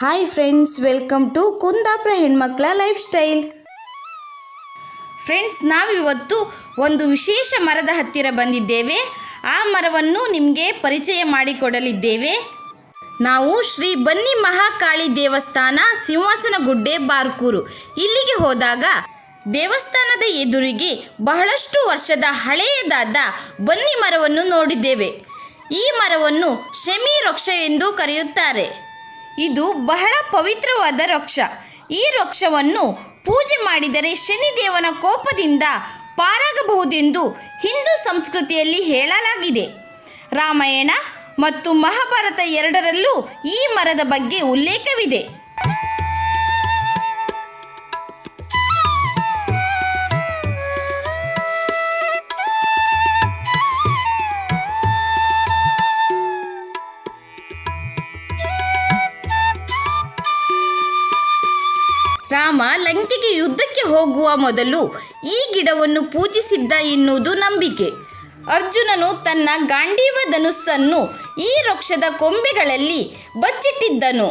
Hi friends welcome to Kundapura ಹೆಣ್ಮಕ್ಳ life style friends ನಾವಿವತ್ತು ಒಂದು ವಿಶೇಷ ಮರದ ಹತ್ತಿರ ಬಂದಿದ್ದೇವೆ. ಆ ಮರವನ್ನು ನಿಮಗೆ ಪರಿಚಯ ಮಾಡಿಕೊಡಲಿದ್ದೇವೆ. ನಾವು ಶ್ರೀ ಬನ್ನಿ ಮಹಾಕಾಳಿ ದೇವಸ್ಥಾನ ಸಿಂಹಾಸನಗುಡ್ಡೆ ಬಾರ್ಕೂರು. ಇಲ್ಲಿಗೆ ಹೋದಾಗ ದೇವಸ್ಥಾನದ ಎದುರಿಗೆ ಬಹಳಷ್ಟು ವರ್ಷದ ಹಳೆಯದಾದ ಬನ್ನಿ ಮರವನ್ನು ನೋಡಿದ್ದೇವೆ. ಈ ಮರವನ್ನು ಶಮಿ ವೃಕ್ಷ ಎಂದು ಕರೆಯುತ್ತಾರೆ. ಇದು ಬಹಳ ಪವಿತ್ರವಾದ ವೃಕ್ಷ ಈ ವೃಕ್ಷವನ್ನು ಪೂಜೆ ಮಾಡಿದರೆ ಶನಿದೇವನ ಕೋಪದಿಂದ ಪಾರಾಗಬಹುದೆಂದು ಹಿಂದೂ ಸಂಸ್ಕೃತಿಯಲ್ಲಿ ಹೇಳಲಾಗಿದೆ. ರಾಮಾಯಣ ಮತ್ತು ಮಹಾಭಾರತ ಎರಡರಲ್ಲೂ ಈ ಮರದ ಬಗ್ಗೆ ಉಲ್ಲೇಖವಿದೆ. ರಾಮ ಲಂಕೆಗೆ ಯುದ್ಧಕ್ಕೆ ಹೋಗುವ ಮೊದಲು ಈ ಗಿಡವನ್ನು ಪೂಜಿಸಿದ್ದ ಎನ್ನುವುದು ನಂಬಿಕೆ. ಅರ್ಜುನನು ತನ್ನ ಗಾಂಡೀವ ಧನುಸ್ಸನ್ನು ಈ ವೃಕ್ಷದ ಕೊಂಬೆಗಳಲ್ಲಿ ಬಚ್ಚಿಟ್ಟಿದ್ದನು.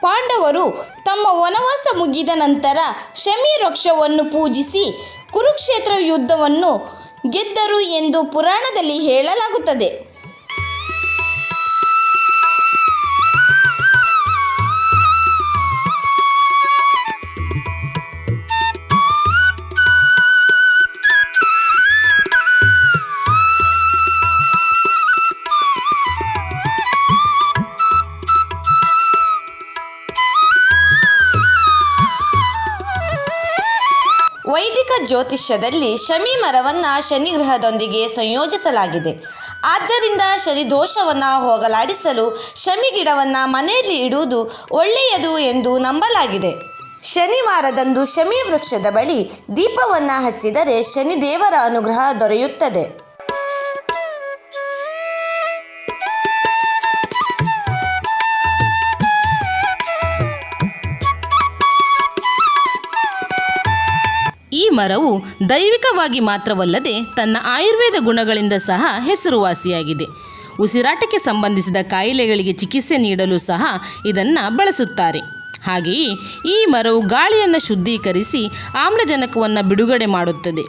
ಪಾಂಡವರು ತಮ್ಮ ವನವಾಸ ಮುಗಿದ ನಂತರ ಶಮಿ ವೃಕ್ಷವನ್ನು ಪೂಜಿಸಿ ಕುರುಕ್ಷೇತ್ರ ಯುದ್ಧವನ್ನು ಗೆದ್ದರು ಎಂದು ಪುರಾಣದಲ್ಲಿ ಹೇಳಲಾಗುತ್ತದೆ. ವೈದಿಕ ಜ್ಯೋತಿಷ್ಯದಲ್ಲಿ ಶಮಿ ಮರವನ್ನು ಶನಿ ಗ್ರಹದೊಂದಿಗೆ ಸಂಯೋಜಿಸಲಾಗಿದೆ. ಆದ್ದರಿಂದ ಶನಿ ದೋಷವನ್ನು ಹೋಗಲಾಡಿಸಲು ಶಮಿ ಗಿಡವನ್ನು ಮನೆಯಲ್ಲಿ ಇಡುವುದು ಒಳ್ಳೆಯದು ಎಂದು ನಂಬಲಾಗಿದೆ. ಶನಿವಾರದಂದು ಶಮಿ ವೃಕ್ಷದ ಬಳಿ ದೀಪವನ್ನು ಹಚ್ಚಿದರೆ ಶನಿ ದೇವರ ಅನುಗ್ರಹ ದೊರೆಯುತ್ತದೆ. ಈ ಮರವು ದೈವಿಕವಾಗಿ ಮಾತ್ರವಲ್ಲದೆ ತನ್ನ ಆಯುರ್ವೇದ ಗುಣಗಳಿಂದ ಸಹ ಹೆಸರುವಾಸಿಯಾಗಿದೆ. ಉಸಿರಾಟಕ್ಕೆ ಸಂಬಂಧಿಸಿದ ಕಾಯಿಲೆಗಳಿಗೆ ಚಿಕಿತ್ಸೆ ನೀಡಲು ಸಹ ಇದನ್ನು ಬಳಸುತ್ತಾರೆ. ಹಾಗೆಯೇ ಈ ಮರವು ಗಾಳಿಯನ್ನು ಶುದ್ಧೀಕರಿಸಿ ಆಮ್ಲಜನಕವನ್ನು ಬಿಡುಗಡೆ ಮಾಡುತ್ತದೆ.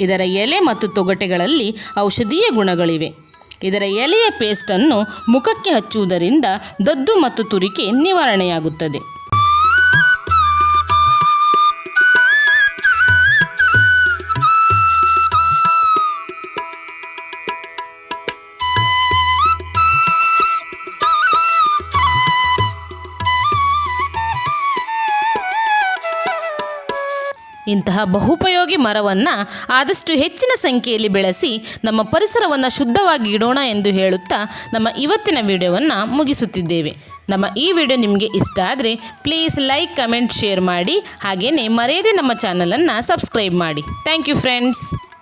ಇದರ ಎಲೆ ಮತ್ತು ತೊಗಟೆಗಳಲ್ಲಿ ಔಷಧೀಯ ಗುಣಗಳಿವೆ. ಇದರ ಎಲೆಯ ಪೇಸ್ಟನ್ನು ಮುಖಕ್ಕೆ ಹಚ್ಚುವುದರಿಂದ ದದ್ದು ಮತ್ತು ತುರಿಕೆ ನಿವಾರಣೆಯಾಗುತ್ತದೆ. ಇಂತಹ ಬಹುಪಯೋಗಿ ಮರವನ್ನು ಆದಷ್ಟು ಹೆಚ್ಚಿನ ಸಂಖ್ಯೆಯಲ್ಲಿ ಬೆಳೆಸಿ ನಮ್ಮ ಪರಿಸರವನ್ನು ಶುದ್ಧವಾಗಿ ಇಡೋಣ ಎಂದು ಹೇಳುತ್ತಾ ನಮ್ಮ ಇವತ್ತಿನ ವಿಡಿಯೋವನ್ನು ಮುಗಿಸುತ್ತಿದ್ದೇವೆ. ನಮ್ಮ ಈ ವಿಡಿಯೋ ನಿಮಗೆ ಇಷ್ಟ ಆದರೆ ಪ್ಲೀಸ್ ಲೈಕ್ ಕಮೆಂಟ್ ಶೇರ್ ಮಾಡಿ ಹಾಗೆಯೇ ಮರೆಯದೆ ನಮ್ಮ ಚಾನಲನ್ನು ಸಬ್ಸ್ಕ್ರೈಬ್ ಮಾಡಿ. Thank you friends